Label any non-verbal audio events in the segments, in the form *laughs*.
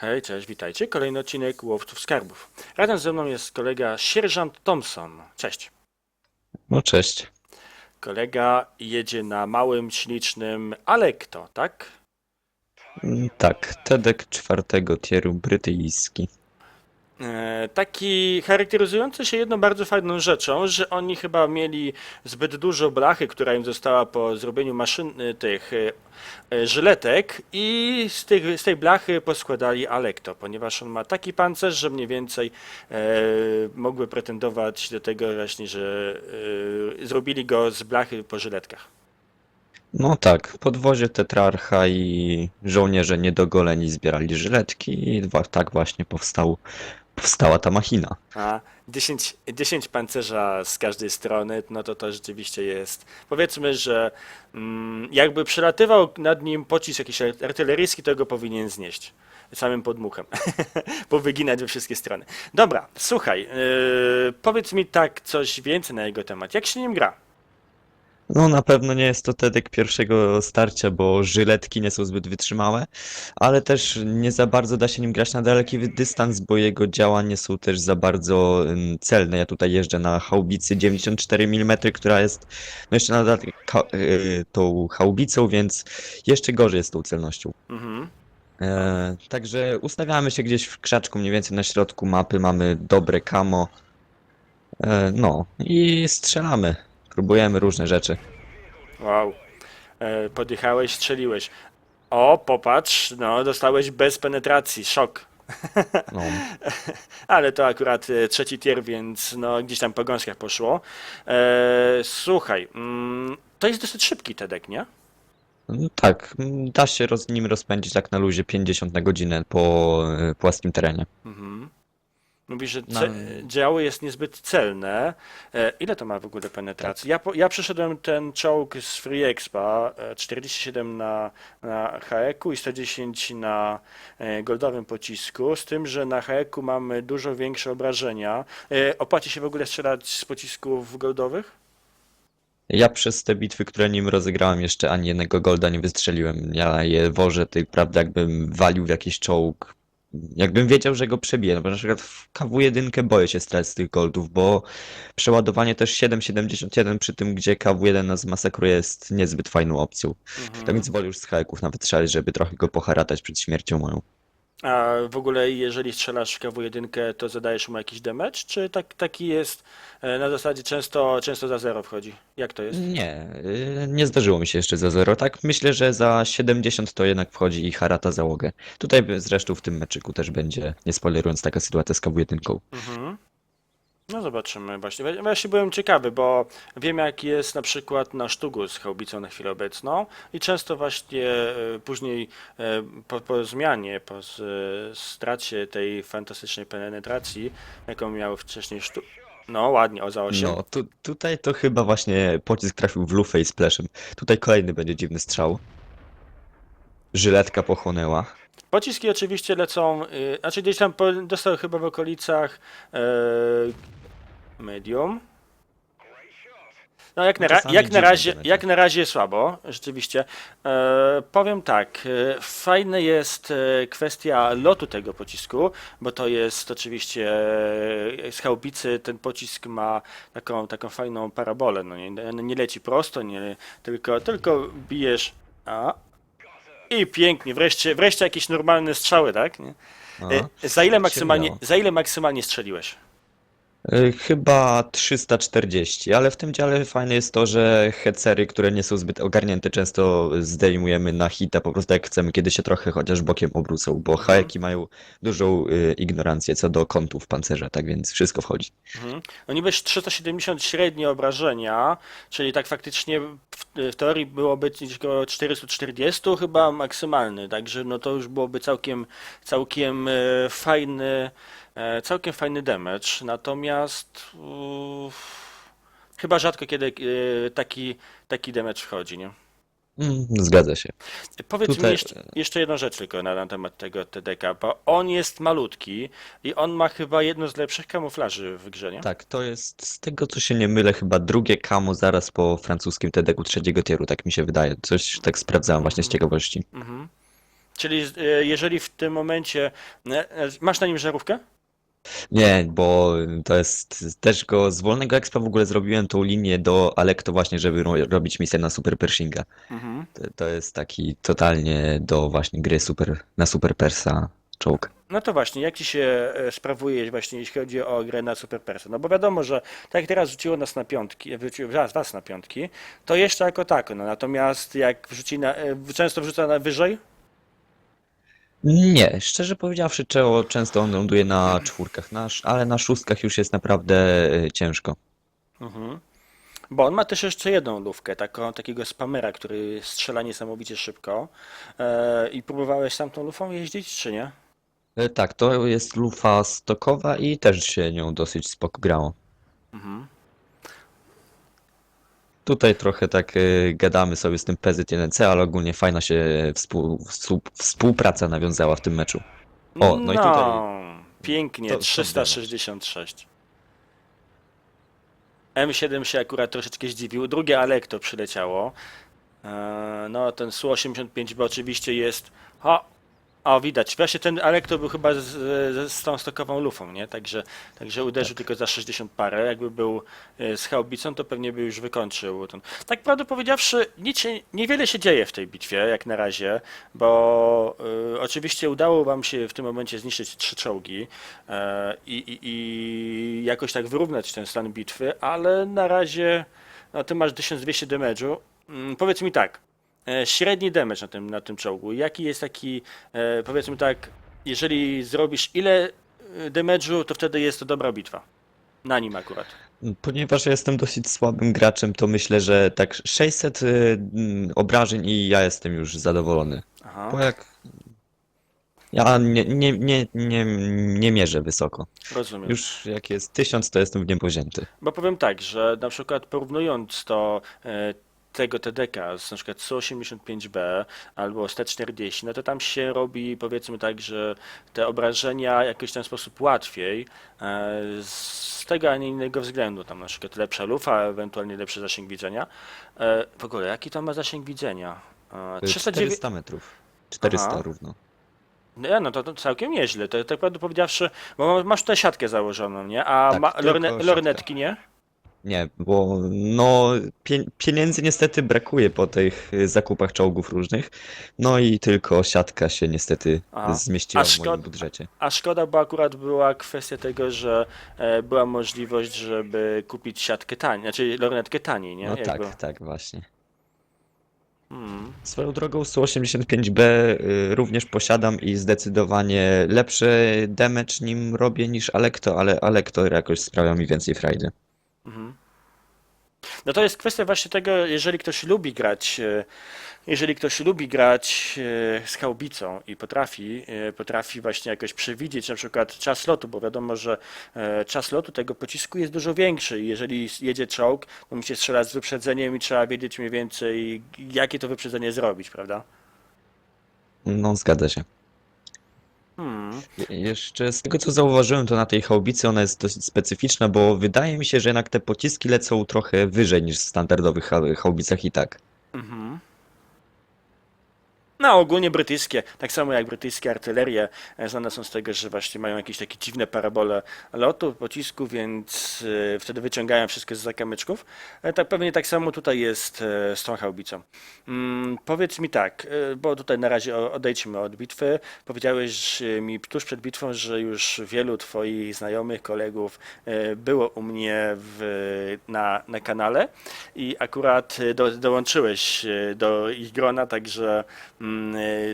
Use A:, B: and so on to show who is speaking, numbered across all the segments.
A: Hej, cześć, witajcie. Kolejny odcinek Łowców Skarbów. Razem ze mną jest kolega sierżant Thompson. Cześć.
B: No cześć.
A: Kolega jedzie na małym, ślicznym Alekto, tak?
B: Mm, Tak, Tedek czwartego tieru brytyjski.
A: E, taki charakteryzujący się jedną bardzo fajną rzeczą, że oni chyba mieli zbyt dużo blachy, która im została po zrobieniu maszyn e, tych e, żyletek i z, tych, z tej blachy poskładali Alekto, ponieważ on ma taki pancerz, że mniej więcej e, mogły pretendować do tego właśnie, że e, zrobili go z blachy po żyletkach.
B: No tak, podwozie tetrarcha i żołnierze niedogoleni zbierali żyletki i tak właśnie powstał, powstała ta machina.
A: A 10, 10 pancerza z każdej strony, no to to rzeczywiście jest. Powiedzmy, że mm, jakby przelatywał nad nim pocisk jakiś ar- artyleryjski, to go powinien znieść. Samym podmuchem. *laughs* Powyginać we wszystkie strony. Dobra, słuchaj, yy, powiedz mi tak coś więcej na jego temat. Jak się nim gra?
B: No na pewno nie jest to Tedek pierwszego starcia, bo żyletki nie są zbyt wytrzymałe, ale też nie za bardzo da się nim grać na daleki dystans, bo jego działa nie są też za bardzo celne. Ja tutaj jeżdżę na haubicy 94 mm, która jest no jeszcze nadal y, tą haubicą, więc jeszcze gorzej jest tą celnością.
A: Mhm.
B: E, także ustawiamy się gdzieś w krzaczku, mniej więcej na środku mapy, mamy dobre camo. E, no i strzelamy. Próbujemy różne rzeczy.
A: Wow. E, podjechałeś, strzeliłeś. O, popatrz, no, dostałeś bez penetracji, szok. *laughs*
B: No.
A: Ale to akurat e, trzeci tier, więc no, gdzieś tam po gąskach poszło. E, słuchaj, mm, to jest dosyć szybki Tedek, nie?
B: No Tak, da się roz, nim rozpędzić tak na luzie 50 na godzinę po e, płaskim terenie.
A: Mhm. Mówisz, że ce- działo jest niezbyt celne. E, ile to ma w ogóle penetracji? Ja, po, ja przeszedłem ten czołg z Free Expa, e, 47 na, na HEK-u i 110 na e, goldowym pocisku, z tym, że na HEK-u mamy dużo większe obrażenia. E, opłaci się w ogóle strzelać z pocisków goldowych?
B: Ja przez te bitwy, które nim rozegrałem, jeszcze ani jednego golda nie wystrzeliłem. Ja je wożę, tak prawda, jakbym walił w jakiś czołg. Jakbym wiedział, że go przebiję. No bo na przykład w KW1 boję się strzelać z tych goldów, bo przeładowanie też 7,71 przy tym, gdzie KW1 nas masakruje jest niezbyt fajną opcją.
A: Mhm.
B: Tak więc wolę już z haeków nawet strzelać, żeby trochę go poharatać przed śmiercią moją.
A: A w ogóle jeżeli strzelasz w KW1, to zadajesz mu jakiś damage, czy tak, taki jest e, na zasadzie często, często za zero wchodzi? Jak to jest?
B: Nie, y, nie zdarzyło mi się jeszcze za zero. Tak myślę, że za 70 to jednak wchodzi i harata załogę. Tutaj by- zresztą w tym meczyku też będzie, nie spoilerując, taka sytuacja z KW1.
A: Mhm. No zobaczymy właśnie. Właśnie byłem ciekawy, bo wiem jak jest na przykład na sztugu z chaubicą na chwilę obecną i często właśnie e, później e, po, po zmianie, po stracie tej fantastycznej penetracji, jaką miał wcześniej sztu... No ładnie, o za 8.
B: No, tu, tutaj to chyba właśnie pocisk trafił w lufę i splashem. Tutaj kolejny będzie dziwny strzał. Żyletka pochłonęła.
A: Pociski oczywiście lecą, y, znaczy gdzieś tam po, dostał chyba w okolicach e, medium. No jak na,
B: No czasami
A: jak na razie,
B: będzie.
A: jak na razie słabo, rzeczywiście. E, powiem tak, e, fajna jest e, kwestia lotu tego pocisku, bo to jest oczywiście e, z chałbicy ten pocisk ma taką, taką fajną parabolę, no nie, nie leci prosto, nie, tylko, tylko bijesz, a, i pięknie, wreszcie, wreszcie jakieś normalne strzały, tak? Nie? E, Za ile maksymalnie, za ile maksymalnie strzeliłeś?
B: Y, Chyba 340, ale w tym dziale fajne jest to, że hecery, które nie są zbyt ogarnięte, często zdejmujemy na hita po prostu jak chcemy, kiedy się trochę chociaż bokiem obrócą, bo
A: Mhm.
B: haeki mają dużą y, ignorancję co do kątów pancerza, tak więc wszystko wchodzi.
A: Mhm. No niby 370 średnie obrażenia, czyli tak faktycznie w, w teorii byłoby około 440 chyba maksymalny, także no to już byłoby całkiem, całkiem e, fajny, całkiem fajny damage, natomiast uff, chyba rzadko kiedy e, taki, taki damage wchodzi, nie?
B: Mm, zgadza się.
A: Powiedz mi
B: Tutaj-
A: jeszcze, jeszcze jedną rzecz tylko na, na temat tego TDK, bo on jest malutki i on ma chyba jedno z lepszych kamuflaży w grze, nie?
B: Tak, to jest z tego co się nie mylę, chyba drugie kamo zaraz po francuskim TDK trzeciego tieru, tak mi się wydaje. Coś tak sprawdzałem właśnie z ciekawości.
A: Mhm. Czyli e, jeżeli w tym momencie e, e, masz na nim żarówkę?
B: Nie, bo to jest też go z wolnego expa w ogóle zrobiłem tą linię do Alekto właśnie, żeby ro robić misję na Super Pershinga.
A: Mhm.
B: To, to jest taki totalnie do właśnie gry super, na Super Persa czołg.
A: No to właśnie, jak ci się e, sprawuje właśnie jeśli chodzi o grę na Super Persa? No bo wiadomo, że tak jak teraz wrzuciło nas na piątki, wrzuciło was, was na piątki, to jeszcze jako tako, no natomiast jak wrzuci na, e, często wrzuca na wyżej?
B: Nie, szczerze powiedziawszy, często on ląduje na czwórkach, na, sz- ale na szóstkach już jest naprawdę e, ciężko.
A: Mhm. Bo on ma też jeszcze jedną lówkę, taką, takiego spamera, który strzela niesamowicie szybko. E, I próbowałeś sam tą lufą jeździć, czy nie?
B: E, Tak, to jest lufa stokowa i też się nią dosyć spoko grało.
A: Mhm.
B: Tutaj trochę tak e, gadamy sobie z tym PZ1C, ale ogólnie fajna się współ, współ, współpraca nawiązała w tym meczu. O, no i tutaj
A: Pięknie,
B: to- to
A: 366. M7 się akurat troszeczkę zdziwił. Drugie Alekto przyleciało. E, No, ten Su-85B oczywiście jest. O, o, widać. Właśnie ten Alekto był chyba z, z, z tą stokową lufą, nie? Także, także uderzył tylko za 60 parę. Jakby był e, z haubicą, to pewnie by już wykończył. Ten. Tak prawdę powiedziawszy, nic się, niewiele się dzieje w tej bitwie, jak na razie, bo e, oczywiście udało wam się w tym momencie zniszczyć trzy czołgi e, i, i, jakoś tak wyrównać ten stan bitwy, ale na razie no, ty masz 1200 damage'u. Mm, powiedz mi tak, średni damage na tym, na tym czołgu, jaki jest taki, e, powiedzmy tak, jeżeli zrobisz ile e, damage'u, to wtedy jest to dobra bitwa. Na nim akurat.
B: Ponieważ ja jestem dosyć słabym graczem, to myślę, że tak 600 y, mm, obrażeń i ja jestem już zadowolony.
A: Aha,
B: Bo jak... Ja nie, nie, nie, nie, nie mierzę wysoko.
A: rozumiem.
B: Już jak jest 1000, to jestem w niebo wzięty.
A: Bo powiem tak, że na przykład porównując to e, tego TDK z na przykład 185B albo 140, no to tam się robi powiedzmy tak, że te obrażenia w ten sposób łatwiej e, z tego, a nie innego względu. Tam na przykład lepsza lufa, ewentualnie lepszy zasięg widzenia. E, w ogóle, jaki to ma zasięg widzenia? E, 309...
B: 400 metrów. 400
A: Aha.
B: równo.
A: Nie, no to, to całkiem nieźle. To tak prawdę powiedziawszy, bo masz tutaj siatkę założoną, nie? A
B: Tak,
A: ma, lorne, lornetki nie?
B: Nie, bo no pie, pieniędzy niestety brakuje po tych y, zakupach czołgów różnych. No i tylko siatka się niestety
A: Aha.
B: zmieściła
A: A
B: w moim budżecie.
A: A szkoda, bo akurat była kwestia tego, że e, była możliwość, żeby kupić siatkę taniej, znaczy lornetkę taniej, nie?
B: No
A: Jakby-
B: tak, tak właśnie.
A: Hmm.
B: Swoją drogą 185B y, również posiadam i zdecydowanie lepszy damage nim robię niż Alekto, ale Alekto jakoś sprawia mi więcej frajdy.
A: Mhm. No to jest kwestia właśnie tego, jeżeli ktoś lubi grać, e, jeżeli ktoś lubi grać e, z haubicą i potrafi, e, potrafi właśnie jakoś przewidzieć na przykład czas lotu, bo wiadomo, że czas lotu tego pocisku jest dużo większy jeżeli jedzie czołg, to musi strzelać z wyprzedzeniem i trzeba wiedzieć mniej więcej, jakie to wyprzedzenie zrobić, prawda?
B: No, zgadza się.
A: Hmm.
B: Je- Jeszcze z tego co zauważyłem, to na tej haubicy ona jest dosyć specyficzna, bo wydaje mi się, że jednak te pociski lecą trochę wyżej niż w standardowych ha- haubicach i tak.
A: Mhm. No, ogólnie brytyjskie, tak samo jak brytyjskie artylerie, e, znane są z tego, że właśnie mają jakieś takie dziwne parabole lotu, pocisku, więc e, wtedy wyciągają wszystko z zakamyczków. E, Tak pewnie tak samo tutaj jest z tą haubicą. Mm, powiedz mi tak, bo tutaj na razie odejdźmy od bitwy. Powiedziałeś mi tuż przed bitwą, że już wielu twoich znajomych, kolegów było u mnie w, na, na kanale i akurat do, dołączyłeś do ich grona, także mm,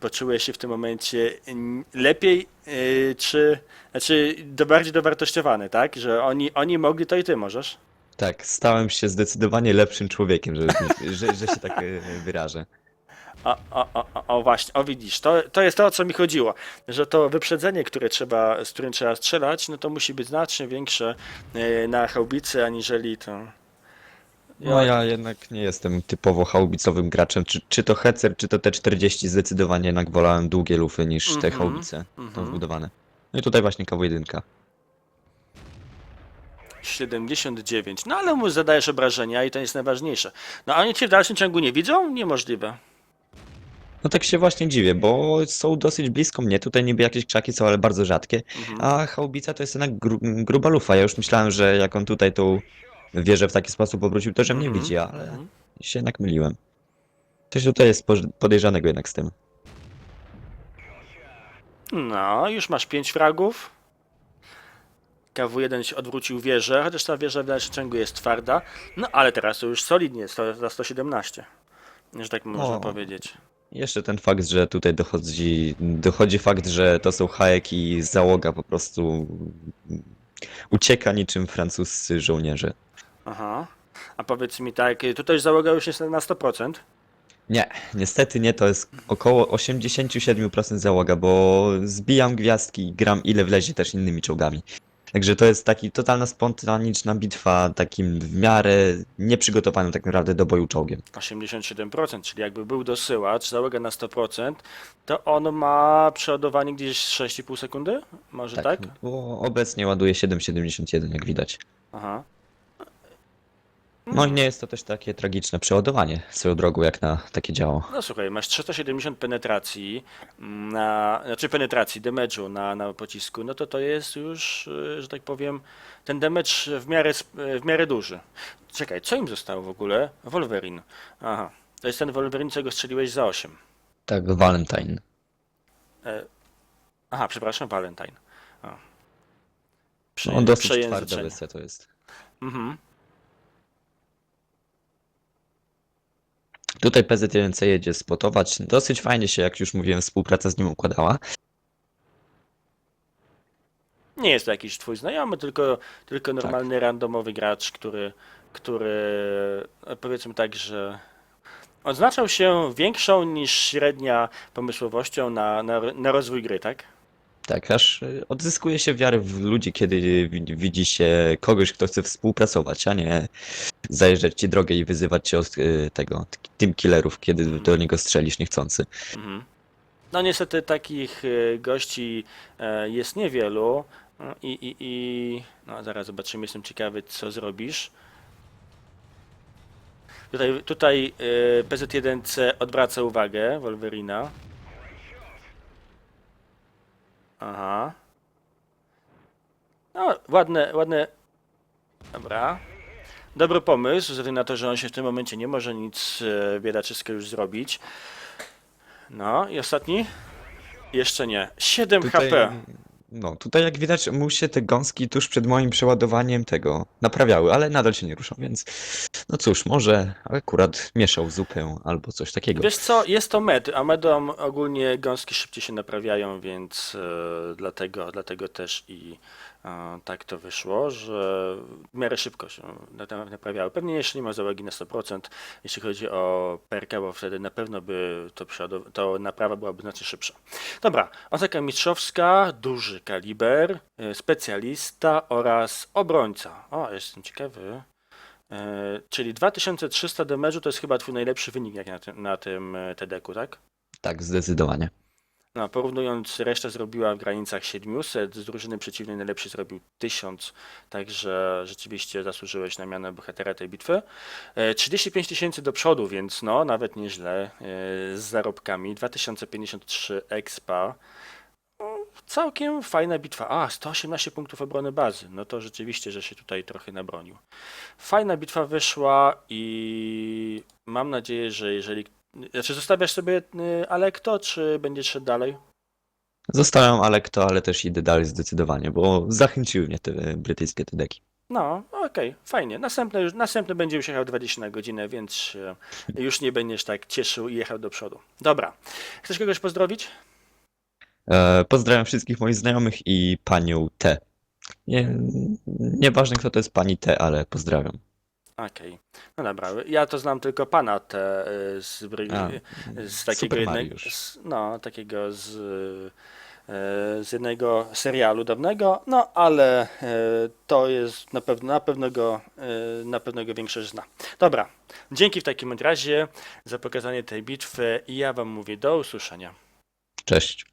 A: poczułeś się w tym momencie mm, lepiej, e, czy znaczy do, bardziej dowartościowany, tak? Że oni, oni mogli, to i ty możesz.
B: Tak, stałem się zdecydowanie lepszym człowiekiem, że, że, że się tak e, wyrażę.
A: O, o, o, o, właśnie, o widzisz, to, to jest to, o co mi chodziło, że to wyprzedzenie, które trzeba, z którym trzeba strzelać, no to musi być znacznie większe na haubicy, aniżeli to...
B: No ja jednak nie jestem typowo haubicowym graczem, czy, czy to Hecer, czy to T40, zdecydowanie jednak wolałem długie lufy niż te
A: Mhm,
B: haubice, to
A: mhm.
B: wbudowane. No i tutaj właśnie KW1.
A: 79. No ale mu zadajesz obrażenia i to jest najważniejsze. No a oni cię w dalszym ciągu nie widzą? Niemożliwe.
B: No tak się właśnie dziwię, bo są dosyć blisko mnie. Tutaj niby jakieś krzaki są, ale bardzo rzadkie.
A: Mhm.
B: A chałbica to jest jednak gru, gruba lufa. Ja już myślałem, że jak on tutaj tą wieżę w taki sposób obrócił, to że mnie
A: Mhm.
B: widzi, ale
A: Mhm.
B: się jednak myliłem. Coś tutaj jest poż- podejrzanego jednak z tym.
A: No, już masz 5 fragów. KW1 się odwrócił wieżę, chociaż ta wieża w dalszym ciągu jest twarda. No ale teraz to już solidnie, sto- za 117. Że tak można
B: O.
A: powiedzieć.
B: Jeszcze ten fakt, że tutaj dochodzi, dochodzi fakt, że to są hajek i załoga po prostu ucieka niczym francuscy żołnierze.
A: Aha. A powiedz mi tak, tutaj załoga już jest na 100%.
B: Nie, niestety nie, to jest około 87% załoga, bo zbijam gwiazdki i gram ile wlezie też innymi czołgami. Także to jest taki totalna spontaniczna bitwa, takim w miarę nieprzygotowanym tak naprawdę do boju czołgiem.
A: 87%, czyli jakby był dosyłacz, załoga na 100%, to on ma przeładowanie gdzieś 6,5 sekundy? Może tak?
B: Bo obecnie ładuje 7,71 jak widać.
A: Aha.
B: No i nie jest to też takie tragiczne przeładowanie swoją drogą jak na takie działo.
A: No słuchaj, masz 370 penetracji na, znaczy penetracji, damage'u na, na pocisku, no to to jest już, y, że tak powiem, ten damage w miarę, sp- w miarę duży. Czekaj, co im zostało w ogóle? Wolverine. Aha, to jest ten Wolverine, co go strzeliłeś za 8.
B: Tak, Valentine.
A: E, aha, przepraszam, Valentine. Prze,
B: No dosyć twarda
A: przejęzyczenie.
B: wersja to jest.
A: Mhm.
B: Tutaj PZ1C jedzie spotować. Dosyć fajnie się, jak już mówiłem, współpraca z nim układała.
A: Nie jest to jakiś twój znajomy, tylko, tylko normalny randomowy gracz, który, który e, powiedzmy tak, że odznaczał się większą niż średnia pomysłowością na, na, na rozwój gry, tak?
B: Tak, aż y, odzyskuje się wiarę w ludzi, kiedy wi- widzi się kogoś, kto chce współpracować, a nie zajeżdżać ci drogę i wyzywać cię od y, tego, t- team killerów, kiedy do niego strzelisz niechcący.
A: Mhm. No niestety takich e, gości e, jest niewielu no i, i, i no zaraz zobaczymy, jestem ciekawy co zrobisz. Tutaj, tutaj e, PZ1C odwraca uwagę Wolverina. Aha. No, ładne, ładne. Dobra. Dobry pomysł, ze na to, że on się w tym momencie nie może nic e, biedaczysko już zrobić. No i ostatni? Jeszcze nie. 7 HP.
B: No, tutaj jak widać mu się te gąski tuż przed moim przeładowaniem tego naprawiały, ale nadal się nie ruszą, więc no cóż, może akurat mieszał zupę albo coś takiego.
A: Wiesz co, jest to med, a medom ogólnie gąski szybciej się naprawiają, więc e, dlatego, dlatego też i tak to wyszło, że w miarę szybko się na- naprawiały. Pewnie jeszcze nie ma na 100%, jeśli chodzi o perka, bo wtedy na pewno by to, to naprawa byłaby znacznie szybsza. Dobra, ataka mistrzowska, duży kaliber, e, specjalista oraz obrońca. O, jestem ciekawy. E, czyli 2300 damage'u to jest chyba twój najlepszy wynik jak na tym, na tym e, TD-ku, tak?
B: Tak, zdecydowanie.
A: No, porównując, reszta zrobiła w granicach 700, z drużyny przeciwnej najlepszy zrobił 1000, także rzeczywiście zasłużyłeś na mianę bohatera tej bitwy. E, 35 tysięcy do przodu, więc no, nawet nieźle, e, z zarobkami, 2053 expa. No, Całkiem fajna bitwa. A, 118 punktów obrony bazy. No to rzeczywiście, że się tutaj trochę nabronił. Fajna bitwa wyszła i mam nadzieję, że jeżeli. Znaczy, zostawiasz sobie y, Alekto, czy będziesz szedł dalej?
B: Zostałem Alekto, ale też idę dalej zdecydowanie, bo zachęciły mnie te brytyjskie TDki.
A: No, okej, fajnie. Następny, już, następny będzie już jechał 20 na godzinę, więc się już nie będziesz tak cieszył i jechał do przodu. Dobra. Chcesz kogoś pozdrowić?
B: E, pozdrawiam wszystkich moich znajomych i panią T. Nie, nieważne kto to jest pani T, ale pozdrawiam.
A: Okej. No dobra. Ja to znam tylko pana te y, z, bry-
B: A,
A: z takiego
B: Super
A: jednego,
B: Mariusz.
A: z, no, takiego z, e, z jednego serialu dawnego, no ale to jest na pewno, na pewno go, na pewno go większość zna. Dobra, dzięki w takim razie za pokazanie tej bitwy i ja wam mówię do usłyszenia.
B: Cześć.